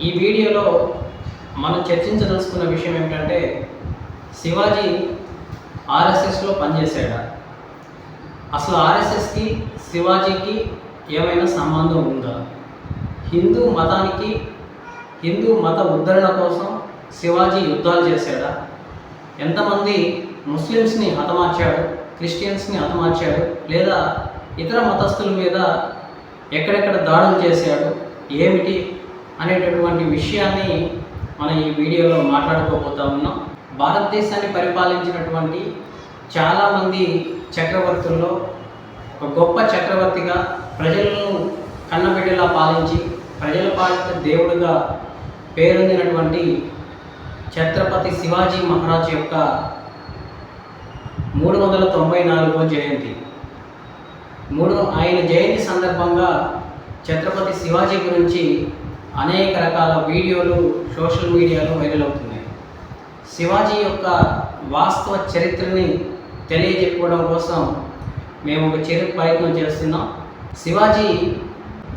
ఈ వీడియోలో మనం చర్చించదలుచుకున్న విషయం ఏమిటంటే శివాజీ ఆర్ఎస్ఎస్లో పనిచేశాడా? అసలు ఆర్ఎస్ఎస్కి శివాజీకి ఏమైనా సంబంధం ఉందా? హిందూ మతానికి హిందూ మత ఉద్ధరణ కోసం శివాజీ యుద్ధాలు చేశాడా? ఎంతమంది ముస్లిమ్స్ని హతమార్చాడు క్రిస్టియన్స్ని హతమార్చాడు లేదా ఇతర మతస్థుల మీద ఎక్కడెక్కడ దాడులు చేశాడు ఏమిటి అనేటటువంటి విషయాన్ని మనం ఈ వీడియోలో మాట్లాడుకోబోతా ఉన్నాం. భారతదేశాన్ని పరిపాలించినటువంటి చాలామంది చక్రవర్తుల్లో ఒక గొప్ప చక్రవర్తిగా ప్రజలను కన్నబిడ్డలా పాలించి ప్రజల పాలిత దేవుడుగా పేరొందినటువంటి ఛత్రపతి శివాజీ మహారాజ్ యొక్క మూడు వందల తొంభై నాలుగో జయంతి. మూడు ఆయన జయంతి సందర్భంగా ఛత్రపతి శివాజీ గురించి అనేక రకాల వీడియోలు సోషల్ మీడియాలో వైరల్ అవుతున్నాయి. శివాజీ యొక్క వాస్తవ చరిత్రని తెలియజెప్పడం కోసం మేము ఒక చిరు ప్రయత్నం చేస్తున్నాం. శివాజీ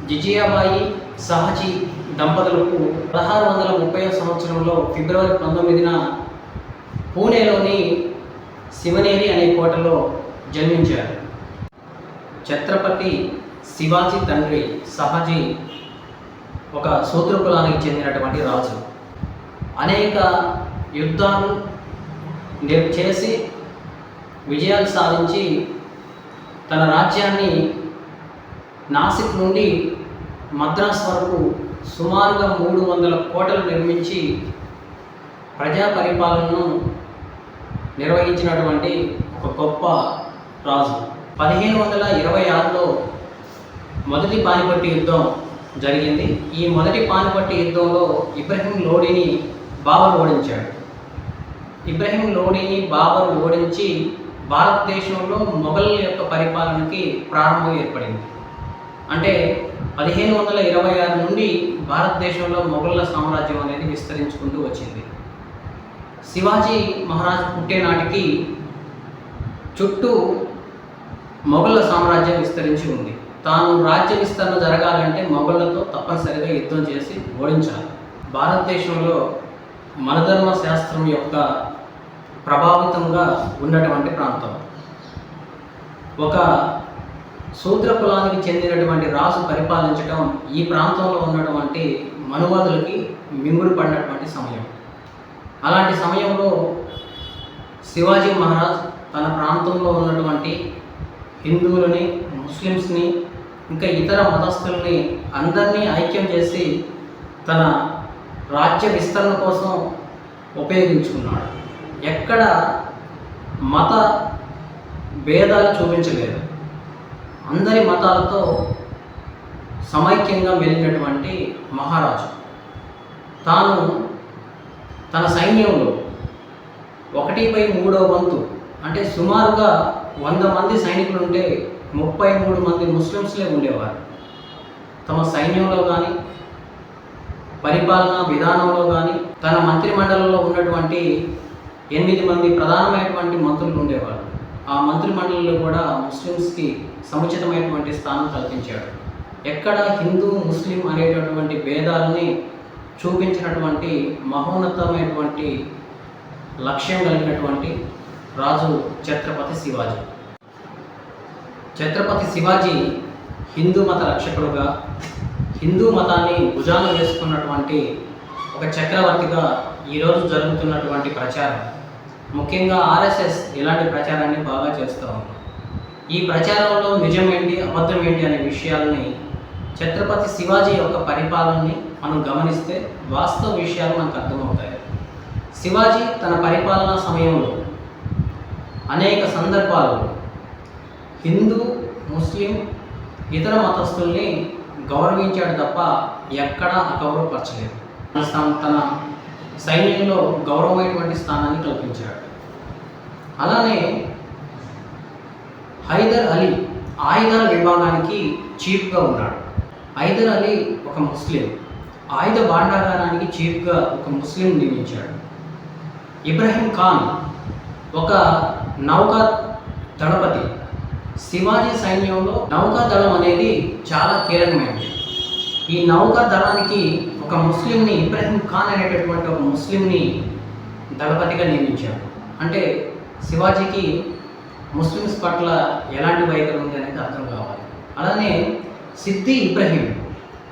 జిజియాబాయి సహజీ దంపతులకు పదహారు వందల ముప్పై సంవత్సరంలో ఫిబ్రవరి పంతొమ్మిదిన పూణేలోని శివనేరి అనే కోటలో జన్మించారు. ఛత్రపతి శివాజీ తండ్రి సహజీ ఒక శూద్ర కులానికి చెందినటువంటి రాజు. అనేక యుద్ధాలు చేసి విజయాలు సాధించి తన రాజ్యాన్ని నాసిక్ నుండి మద్రాస్ వరకు సుమారుగా మూడు వందల కోటలు నిర్మించి ప్రజా పరిపాలనను నిర్వహించినటువంటి ఒక గొప్ప రాజు. పదిహేను వందల ఇరవై ఆరులో మొదటి పానిపట్టి యుద్ధం జరిగింది. ఈ మొదటి పానిపట్టి యుద్ధంలో ఇబ్రహీం లోడిని బాబర్ ఓడించాడు. ఇబ్రహీం లోడిని బాబర్ ఓడించి భారతదేశంలో మొఘల్ యొక్క పరిపాలనకి ప్రారంభం ఏర్పడింది. అంటే పదిహేను వందల ఇరవై ఆరు నుండి భారతదేశంలో మొఘళ్ళ సామ్రాజ్యం అనేది విస్తరించుకుంటూ వచ్చింది. శివాజీ మహారాజ్ పుట్టేనాటికి చుట్టూ మొఘళ్ళ సామ్రాజ్యం విస్తరించి ఉంది. తాను రాజ్య విస్తరణ జరగాలంటే మొఘళ్ళతో తప్పనిసరిగా యుద్ధం చేసి ఓడించాలి. భారతదేశంలో మనధర్మ శాస్త్రం యొక్క ప్రభావితంగా ఉన్నటువంటి ప్రాంతం. ఒక శూద్ర కులానికి చెందినటువంటి రాజు పరిపాలించడం ఈ ప్రాంతంలో ఉన్నటువంటి మనువాదులకి మింగుడు పడినటువంటి సమయం. అలాంటి సమయంలో శివాజీ మహారాజ్ తన ప్రాంతంలో ఉన్నటువంటి హిందువులని ముస్లిమ్స్ని ఇంకా ఇతర మతస్థుల్ని అందరినీ ఐక్యం చేసి తన రాజ్య విస్తరణ కోసం ఉపయోగించుకున్నాడు. ఎక్కడ మత భేదాలు చూపించలేదు. అందరి మతాలతో సమైక్యంగా మెలిగినటువంటి మహారాజు. తాను తన సైన్యంలో ఒకటిపై మూడో వంతు అంటే సుమారుగా వంద మంది సైనికులు ఉంటే ముప్పై మూడు మంది ముస్లిమ్స్లే ఉండేవారు. తమ సైన్యంలో కానీ పరిపాలనా విధానంలో కానీ తన మంత్రిమండలిలో ఉన్నటువంటి ఎనిమిది మంది ప్రధానమైనటువంటి మంత్రులు ఉండేవారు. ఆ మంత్రిమండలిలో కూడా ముస్లిమ్స్కి సముచితమైనటువంటి స్థానం కల్పించాడు ఎక్కడ హిందూ ముస్లిం అనేటటువంటి భేదాలని చూపించినటువంటి మహోన్నతమైనటువంటి లక్ష్యం కలిగినటువంటి రాజు ఛత్రపతి శివాజీ. ఛత్రపతి శివాజీ హిందూ మత రక్షకుడుగా హిందూ మతాన్ని భుజాన వేసుకున్నటువంటి ఒక చక్రవర్తిగా ఈరోజు జరుగుతున్నటువంటి ప్రచారం. ముఖ్యంగా ఆర్ఎస్ఎస్ ఇలాంటి ప్రచారాన్ని బాగా చేస్తూ ఉంది. ఈ ప్రచారంలో నిజమేంటి అబద్ధం ఏంటి అనే విషయాలని ఛత్రపతి శివాజీ యొక్క పరిపాలనని మనం గమనిస్తే వాస్తవ విషయాలు మనకు అర్థమవుతాయి. శివాజీ తన పరిపాలనా సమయంలో అనేక సందర్భాల్లో హిందూ ముస్లిం ఇతర మతస్థుల్ని గౌరవించాడు తప్ప ఎక్కడా అగౌరవపరచలేదు తన తన సైన్యంలో గౌరవమైనటువంటి స్థానాన్ని కల్పించాడు. అలానే హైదర్ అలీ ఆయుధాల విభాగానికి చీఫ్గా ఉన్నాడు. హైదర్ అలీ ఒక ముస్లిం. ఆయుధ భాండాగారానికి చీఫ్గా ఒక ముస్లిం నియమించాడు. ఇబ్రహీం ఖాన్ ఒక నౌకా దళపతి శివాజీ సైన్యంలో నౌకా దళం అనేది చాలా కీలకమైనది. ఈ నౌకా దళానికి ఒక ముస్లింని ఇబ్రహీం ఖాన్ అనేటటువంటి ఒక ముస్లింని దళపతిగా నియమించారు. అంటే శివాజీకి ముస్లిమ్స్ పట్ల ఎలాంటి వైఖరి ఉంది అనేది అర్థం కావాలి. అలానే సిద్ది ఇబ్రహీం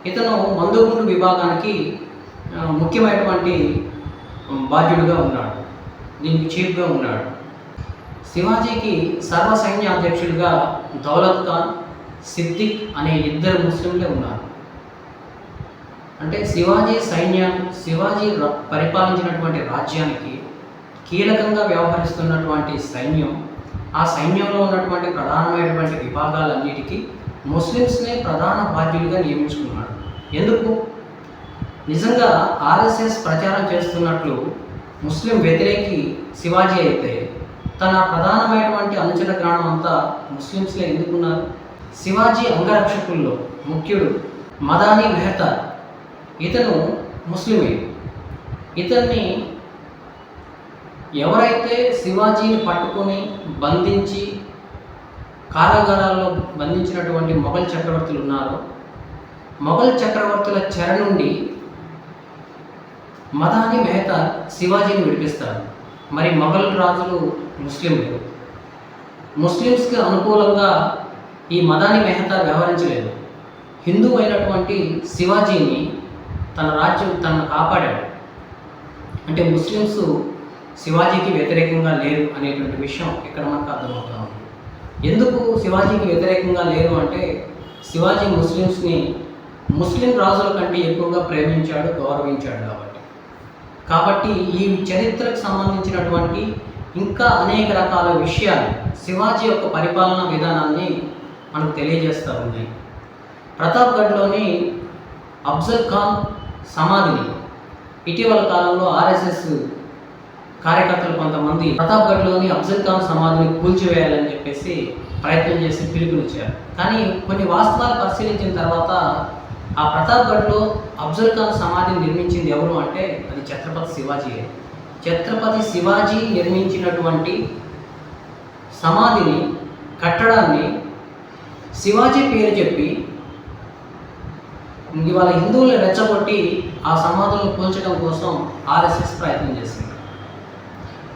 ఇతను మందుగుండు విభాగానికి ముఖ్యమైనటువంటి బాధ్యుడిగా ఉన్నాడు. దీనికి చీఫ్గా ఉన్నాడు. శివాజీకి సర్వ సైన్య అధ్యక్షుడిగా దౌలత్ ఖాన్ సిద్దిక్ అనే ఇద్దరు ముస్లింలే ఉన్నారు. అంటే శివాజీ సైన్యం శివాజీ పరిపాలించినటువంటి రాజ్యానికి కీలకంగా వ్యవహరిస్తున్నటువంటి సైన్యం ఆ సైన్యంలో ఉన్నటువంటి ప్రధానమైనటువంటి విభాగాలన్నిటికీ ముస్లిమ్స్నే ప్రధాన బాధ్యులుగా నియమించుకున్నాడు ఎందుకు? నిజంగా ఆర్ఎస్ఎస్ ప్రచారం చేస్తున్నట్లు ముస్లిం వ్యతిరేకి శివాజీ అయితే తన ప్రధానమైనటువంటి అనుచర గ్రామం అంతా ముస్లిమ్స్లే ఎందుకున్నారు శివాజీ అంగరక్షకుల్లో ముఖ్యుడు మదాని మెహత ఇతను ముస్లిమే. ఇతన్ని ఎవరైతే శివాజీని పట్టుకొని బంధించి కారాగారాల్లో బంధించినటువంటి మొఘల్ చక్రవర్తులు ఉన్నారో మొఘల్ చక్రవర్తుల చెర నుండి మదాని మెహతా శివాజీని విడిపిస్తారు. మరి మొఘల్ రాజులు ముస్లింలు. ముస్లిమ్స్కి అనుకూలంగా ఈ మదాని మెహతా వ్యవహరించలేదు. హిందూ అయినటువంటి శివాజీని తన రాజ్యం తనను కాపాడాడు. అంటే ముస్లిమ్స్ శివాజీకి వ్యతిరేకంగా లేరు అనేటువంటి విషయం ఇక్కడ మనకు అర్థమవుతా ఉంది. ఎందుకు శివాజీకి వ్యతిరేకంగా లేరు అంటే శివాజీ ముస్లిమ్స్ని ముస్లిం రాజుల కంటే ఎక్కువగా ప్రేమించాడు గౌరవించాడు కాబట్టి ఈ చరిత్రకు సంబంధించినటువంటి ఇంకా అనేక రకాల విషయాలు శివాజీ యొక్క పరిపాలనా విధానాన్ని మనకు తెలియజేస్తూ ఉన్నాయి. ప్రతాప్గఢ్లోని అఫ్జల్ ఖాన్ సమాధిని ఇటీవల కాలంలో ఆర్ఎస్ఎస్ కార్యకర్తలు కొంతమంది ప్రతాప్గఢ్లోని అఫ్జల్ ఖాన్ సమాధిని కూల్చివేయాలని చెప్పేసి ప్రయత్నం చేసి పిలుపునిచ్చారు. కానీ కొన్ని వాస్తవాలు పరిశీలించిన తర్వాత ఆ ప్రతాప్గఢ్లో అఫ్జల్ ఖాన్ సమాధిని నిర్మించింది ఎవరు అంటే అది ఛత్రపతి శివాజీ. ఛత్రపతి శివాజీ నిర్మించినటువంటి సమాధిని కట్టడాన్ని శివాజీ పేరు చెప్పి ఇవాళ హిందువులను రెచ్చగొట్టి ఆ సమాధులను కూల్చడం కోసం ఆర్ఎస్ఎస్ ప్రయత్నం చేసింది.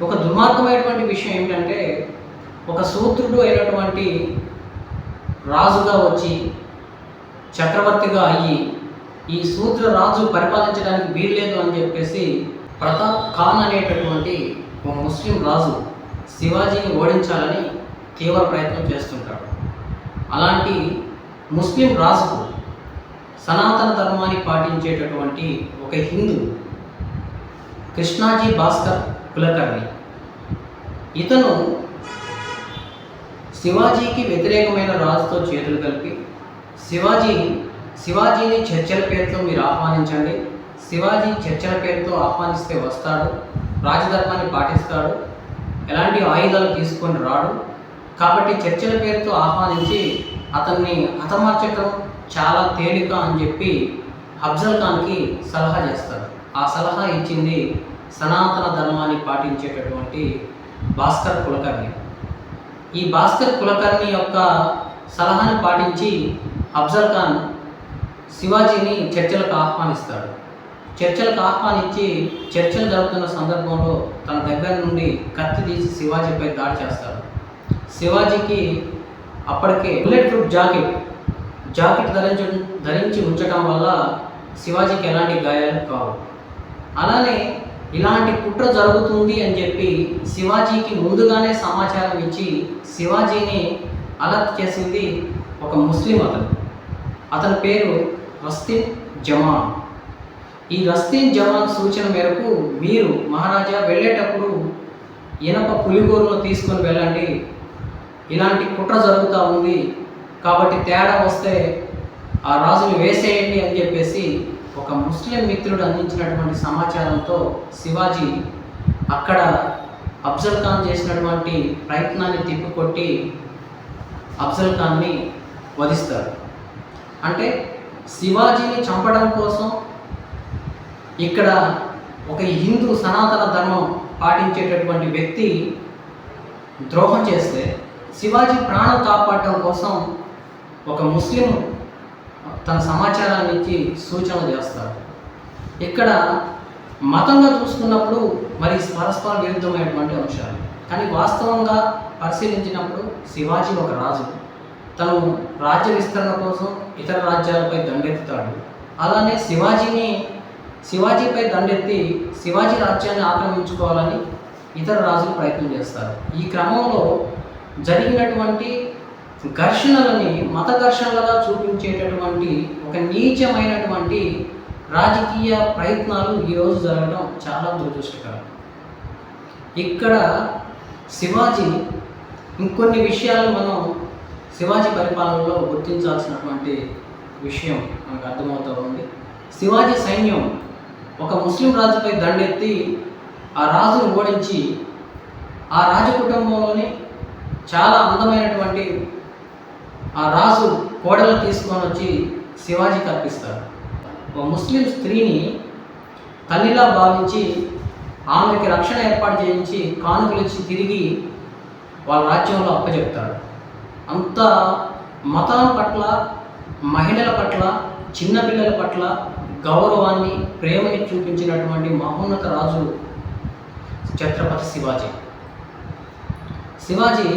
ఒక దుర్మార్గమైనటువంటి విషయం ఏంటంటే ఒక సూత్రుడు అయినటువంటి రాజుగా వచ్చి చక్రవర్తిగా అయ్యి ఈ సూత్ర రాజు పరిపాలించడానికి వీల్లేదు అని చెప్పేసి ప్రతాప్ ఖాన్ అనేటటువంటి ఒక ముస్లిం రాజు శివాజీని ఓడించాలని తీవ్ర ప్రయత్నం చేస్తుంటాడు. అలాంటి ముస్లిం రాజుకు సనాతన ధర్మాన్ని పాటించేటటువంటి ఒక హిందూ కృష్ణాజీ భాస్కర్ కులకర్ణి. ఇతను శివాజీకి వ్యతిరేకమైన రాజుతో చేతులు కలిపి శివాజీ శివాజీని చర్చల పేరుతో మీరు ఆహ్వానించండి. శివాజీ చర్చల పేరుతో ఆహ్వానిస్తే వస్తాడు రాజధర్మాన్ని పాటిస్తాడు ఎలాంటి ఆయుధాలు తీసుకొని రాడు. కాబట్టి చర్చల పేరుతో ఆహ్వానించి అతన్ని హతమార్చటం చాలా తేలిక అని చెప్పి అఫ్జల్ ఖాన్కి సలహా చేస్తాడు. ఆ సలహా ఇచ్చింది సనాతన ధర్మాన్ని పాటించేటటువంటి భాస్కర్ కులకర్ణి. ఈ భాస్కర్ కులకర్ణి యొక్క సలహాను పాటించి అఫ్జల్ ఖాన్ శివాజీని చర్చలకు ఆహ్వానిస్తాడు. చర్చలకు ఆహ్వానించి చర్చలు జరుగుతున్న సందర్భంలో తన దగ్గర నుండి కత్తి తీసి శివాజీపై దాడి చేస్తాడు. శివాజీకి అప్పటికే బుల్లెట్ ప్రూఫ్ జాకెట్ జాకెట్ ధరించ ధరించి ఉంచడం వల్ల శివాజీకి ఎలాంటి గాయాలు కావు. అలానే ఇలాంటి కుట్ర జరుగుతుంది అని చెప్పి శివాజీకి ముందుగానే సమాచారం ఇచ్చి శివాజీని అలర్ట్ చేసింది ఒక ముస్లిం అతను. అతని పేరు రస్తీన్ జమాన్. ఈ రస్తీన్ జమాన్ సూచన మేరకు మీరు మహారాజా వెళ్ళేటప్పుడు ఇనప పులిగోరును తీసుకొని వెళ్ళండి. ఇలాంటి కుట్ర జరుగుతూ ఉంది. కాబట్టి తేడా వస్తే ఆ రాజుని వేసేయండి అని చెప్పేసి ఒక ముస్లిం మిత్రుడు అందించినటువంటి సమాచారంతో శివాజీ అక్కడ అఫ్జల్ ఖాన్ చేసినటువంటి ప్రయత్నాన్ని తిప్పికొట్టి అఫ్జల్ ఖాన్ని వధిస్తారు. అంటే శివాజీని చంపడం కోసం ఇక్కడ ఒక హిందూ సనాతన ధర్మం పాటించేటటువంటి వ్యక్తి ద్రోహం చేస్తే శివాజీ ప్రాణం కాపాడటం కోసం ఒక ముస్లిం తన సమాచారాన్ని ఇచ్చి సూచన చేస్తారు. ఇక్కడ మతంగా చూసుకున్నప్పుడు మరి పరస్పర విరుద్ధమైనటువంటి అంశాలు. కానీ వాస్తవంగా పరిశీలించినప్పుడు శివాజీ ఒక రాజు. తను రాజ్య విస్తరణ కోసం ఇతర రాజ్యాలపై దండెత్తుతాడు. అలానే శివాజీని శివాజీపై దండెత్తి శివాజీ రాజ్యాన్ని ఆక్రమించుకోవాలని ఇతర రాజులు ప్రయత్నం చేస్తారు. ఈ క్రమంలో జరిగినటువంటి ఘర్షణలని మత ఘర్షణలుగా చూపించేటటువంటి ఒక నీచమైనటువంటి రాజకీయ ప్రయత్నాలు ఈరోజు జరగడం చాలా దురదృష్టకరం. ఇక్కడ శివాజీ ఇంకొన్ని విషయాలు మనం శివాజీ పరిపాలనలో గుర్తించాల్సినటువంటి విషయం మనకు అర్థమవుతూ ఉంది. శివాజీ సైన్యం ఒక ముస్లిం రాజుపై దండెత్తి ఆ రాజును ఓడించి ఆ రాజ కుటుంబంలోని చాలా అందమైనటువంటి ఆ రాజు కోడలు తీసుకొని వచ్చి శివాజీకి అర్పిస్తారు. ఒక ముస్లిం స్త్రీని తల్లిలా భావించి ఆమెకి రక్షణ ఏర్పాటు చేయించి కానుకలు ఇచ్చి తిరిగి వాళ్ళ రాజ్యంలో అప్పచెప్తాడు అంత మతాల పట్ల మహిళల పట్ల చిన్నపిల్లల పట్ల గౌరవాన్ని ప్రేమని చూపించినటువంటి మహోన్నత రాజు ఛత్రపతి శివాజీ. శివాజీ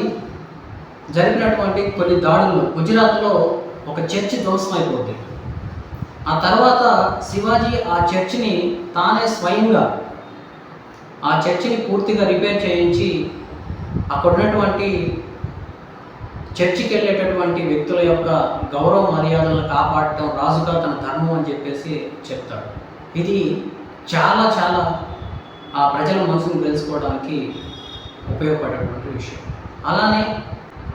జరిపినటువంటి కొన్ని దాడులు గుజరాత్లో ఒక చర్చి ధ్వంసం అయిపోతుంది ఆ తర్వాత శివాజీ ఆ చర్చిని తానే స్వయంగా ఆ చర్చిని పూర్తిగా రిపేర్ చేయించి అక్కడ ఉన్నటువంటి చర్చికి వెళ్ళేటటువంటి వ్యక్తుల యొక్క గౌరవ మర్యాదలను కాపాడటం రాజుగా తన ధర్మం అని చెప్పేసి చెప్తాడు ఇది చాలా చాలా ఆ ప్రజల మనసును తెలుసుకోవడానికి ఉపయోగపడేటువంటి విషయం. అలానే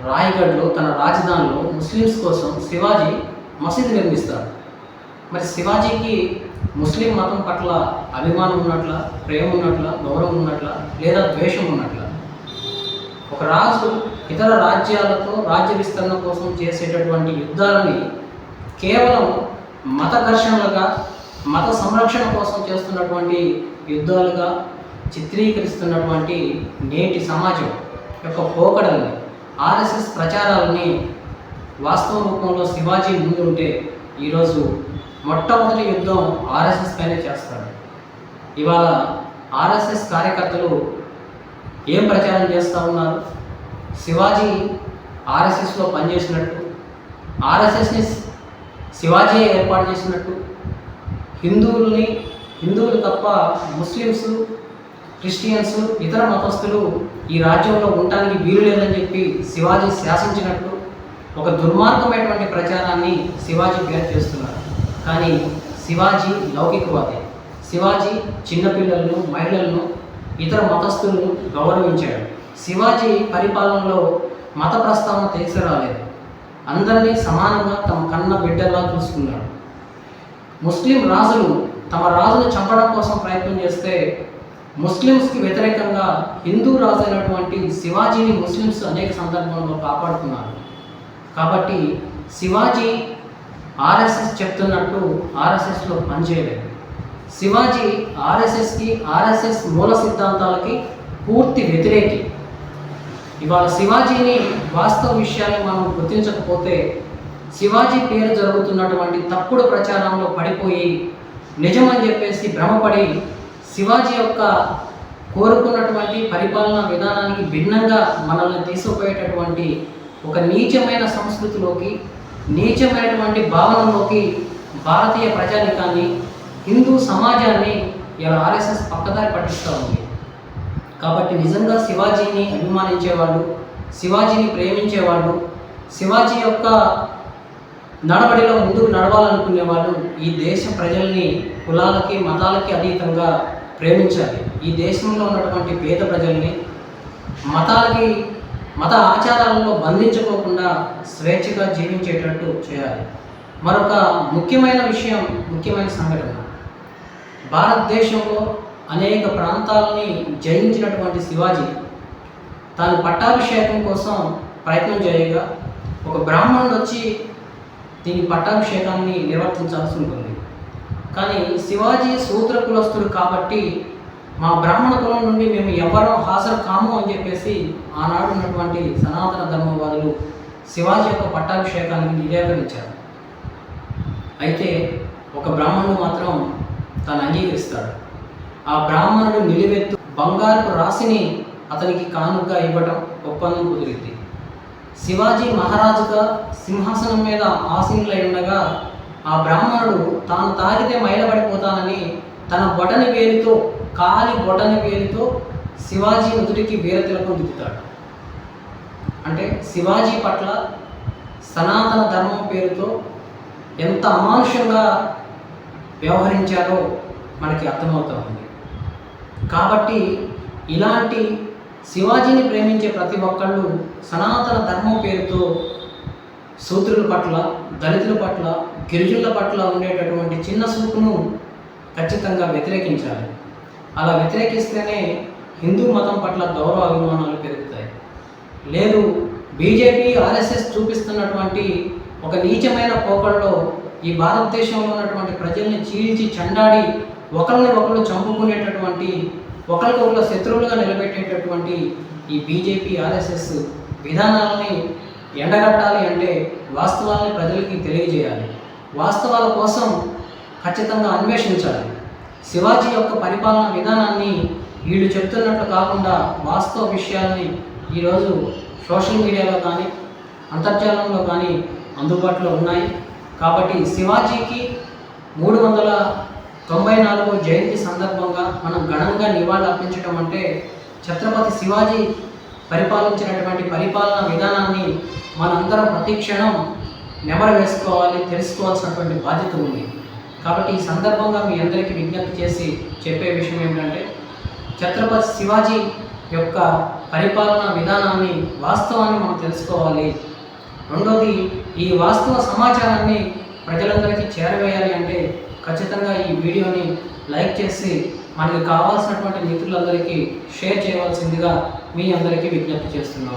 రాయగఢ్లో తన రాజధానిలో ముస్లిమ్స్ కోసం శివాజీ మసీదు నిర్మిస్తాడు మరి శివాజీకి ముస్లిం మతం పట్ల అభిమానం ఉన్నట్ల ప్రేమ ఉన్నట్ల గౌరవం ఉన్నట్ల లేదా ద్వేషం ఉన్నట్ల? ఒక రాజు ఇతర రాజ్యాలతో రాజ్య విస్తరణ కోసం చేసేటటువంటి యుద్ధాలని కేవలం మత ఘర్షణలుగా మత సంరక్షణ కోసం చేస్తున్నటువంటి యుద్ధాలుగా చిత్రీకరిస్తున్నటువంటి నేటి సమాజం యొక్క పోకడల్ని ఆర్ఎస్ఎస్ ప్రచారాలని వాస్తవ రూపంలో శివాజీ ముందు ఉంటే ఈరోజు మొట్టమొదటి యుద్ధం ఆర్ఎస్ఎస్ పైనే చేస్తాడు ఇవాళ ఆర్ఎస్ఎస్ కార్యకర్తలు ఏం ప్రచారం చేస్తూ ఉన్నారు? శివాజీ ఆర్ఎస్ఎస్లో పనిచేసినట్టు ఆర్ఎస్ఎస్ని శివాజీ ఏర్పాటు చేసినట్టు హిందువుల్ని హిందువులు తప్ప ముస్లిమ్స్ క్రిస్టియన్స్ ఇతర మతస్థులు ఈ రాజ్యంలో ఉండటానికి వీలు లేదని చెప్పి శివాజీ శాసించినట్టు ఒక దుర్మార్గమైనటువంటి ప్రచారాన్ని శివాజీ పేరు చేస్తున్నారు. కానీ శివాజీ లౌకికవాది. శివాజీ చిన్నపిల్లలను మహిళలను ఇతర మతస్థులను గౌరవించాడు. శివాజీ పరిపాలనలో మత ప్రస్తావన తీసుకురాలేదు అందరినీ సమానంగా తమ కన్న బిడ్డలా చూసుకున్నాడు ముస్లిం రాజులు తమ రాజును చంపడం కోసం ప్రయత్నం చేస్తే ముస్లిమ్స్కి వ్యతిరేకంగా హిందూ రాజు అయినటువంటి శివాజీని ముస్లిమ్స్ అనేక సందర్భంలో కాపాడుతున్నారు కాబట్టి శివాజీ ఆర్ఎస్ఎస్ చెప్తున్నట్టు ఆర్ఎస్ఎస్లో పనిచేయలేదు. శివాజీ ఆర్ఎస్ఎస్కి ఆర్ఎస్ఎస్ మూల సిద్ధాంతాలకి పూర్తి వ్యతిరేకి. ఇవాళ శివాజీని వాస్తవ విషయాన్ని మనం గుర్తించకపోతే శివాజీ పేరు జరుగుతున్నటువంటి తప్పుడు ప్రచారంలో పడిపోయి నిజమని చెప్పేసి భ్రమపడి శివాజీ యొక్క కోరుకున్నటువంటి పరిపాలనా విధానానికి భిన్నంగా మనల్ని తీసుకుపోయేటటువంటి ఒక నీచమైన సంస్కృతిలోకి నీచమైనటువంటి భావనలోకి భారతీయ ప్రజానికాన్ని హిందూ సమాజాన్ని ఇలా ఆర్ఎస్ఎస్ పక్కదారి పట్టిస్తూ ఉంది. కాబట్టి నిజంగా శివాజీని అభిమానించేవాళ్ళు శివాజీని ప్రేమించేవాళ్ళు శివాజీ యొక్క నడవడిలో ముందుకు నడవాలనుకునే వాళ్ళు ఈ దేశ ప్రజల్ని కులాలకి మతాలకి అతీతంగా ప్రేమించాలి. ఈ దేశంలో ఉన్నటువంటి పేద ప్రజల్ని మతాలకి మత ఆచారాలలో బంధించుకోకుండా స్వేచ్ఛగా జీవించేటట్టు చేయాలి. మరొక ముఖ్యమైన విషయం ముఖ్యమైన సంఘటన. భారతదేశంలో అనేక ప్రాంతాలని జయించినటువంటి శివాజీ. తాను పట్టాభిషేకం కోసం ప్రయత్నం చేయగా ఒక బ్రాహ్మణుడు వచ్చి దీని పట్టాభిషేకాన్ని నిర్వర్తించాల్సి ఉంటుంది. కానీ శివాజీ శూద్ర కులస్తుడు కాబట్టి మా బ్రాహ్మణ కులం నుండి మేము ఎవరో హాజరు కాము అని చెప్పేసి ఆనాడు ఉన్నటువంటి సనాతన ధర్మవాదులు శివాజీ యొక్క పట్టాభిషేకాన్ని నిరాకరించారు. అయితే ఒక బ్రాహ్మణుడు మాత్రం తను అంగీకరిస్తాడు. ఆ బ్రాహ్మణుడు నిలువెత్తు బంగారపు రాశిని అతనికి కానుక ఇవ్వటం ఒప్పందం కుదిరింది. శివాజీ మహారాజుగా సింహాసనం మీద ఆసీనులై ఉండగా ఆ బ్రాహ్మణుడు తాను తాగితే మైలబడిపోతానని తన బొటని వేలితో కాలి బొటని వేలితో శివాజీ నుదుటికి వీరతిలకం దిద్దుతాడు. అంటే శివాజీ పట్ల సనాతన ధర్మం పేరుతో ఎంత అమానుషంగా వ్యవహరించారో మనకి అర్థమవుతా ఉంది. కాబట్టి ఇలాంటి శివాజీని ప్రేమించే ప్రతి ఒక్కళ్ళు సనాతన ధర్మం పేరుతో సూత్రుల పట్ల దళితుల పట్ల గిరిజనుల పట్ల ఉండేటటువంటి చిన్న సూపును ఖచ్చితంగా వ్యతిరేకించాలి. అలా వ్యతిరేకిస్తేనే హిందూ మతం పట్ల గౌరవ అభిమానాలు పెరుగుతాయి. లేదు బీజేపీ ఆర్ఎస్ఎస్ చూపిస్తున్నటువంటి ఒక నీచమైన పోకల్లో ఈ భారతదేశంలో ఉన్నటువంటి ప్రజల్ని చీల్చి చండాడి ఒకరిని ఒకరు చంపుకునేటటువంటి ఒకరికొకరు శత్రువులుగా నిలబెట్టేటటువంటి ఈ బీజేపీ ఆర్ఎస్ఎస్ విధానాలని ఎండగట్టాలి అంటే వాస్తవాలని ప్రజలకి తెలియజేయాలి. వాస్తవాల కోసం ఖచ్చితంగా అన్వేషించాలి. శివాజీ యొక్క పరిపాలన విధానాన్ని వీళ్ళు చెప్తున్నట్లు కాకుండా వాస్తవ విషయాల్ని ఈరోజు సోషల్ మీడియాలో కానీ అంతర్జాలంలో కానీ అందుబాటులో ఉన్నాయి. కాబట్టి శివాజీకి మూడు వందల తొంభై నాలుగో జయంతి సందర్భంగా మనం ఘనంగా నివాళులు అర్పించడం అంటే ఛత్రపతి శివాజీ పరిపాలించినటువంటి పరిపాలన విధానాన్ని మనందరం ప్రతిక్షణం నెమరు వేసుకోవాలి తెలుసుకోవాల్సినటువంటి బాధ్యత ఉంది. కాబట్టి ఈ సందర్భంగా మీ అందరికీ విజ్ఞప్తి చేసి చెప్పే విషయం ఏమిటంటే ఛత్రపతి శివాజీ యొక్క పరిపాలనా విధానాన్ని వాస్తవాన్ని మనం తెలుసుకోవాలి. రెండోది ఈ వాస్తవ సమాచారాన్ని ప్రజలందరికీ చేరవేయాలి అంటే ఖచ్చితంగా ఈ వీడియోని లైక్ చేసి మనకి కావాల్సినటువంటి మిత్రులందరికీ షేర్ చేయవలసిందిగా మీ అందరికీ విజ్ఞప్తి చేస్తున్నాను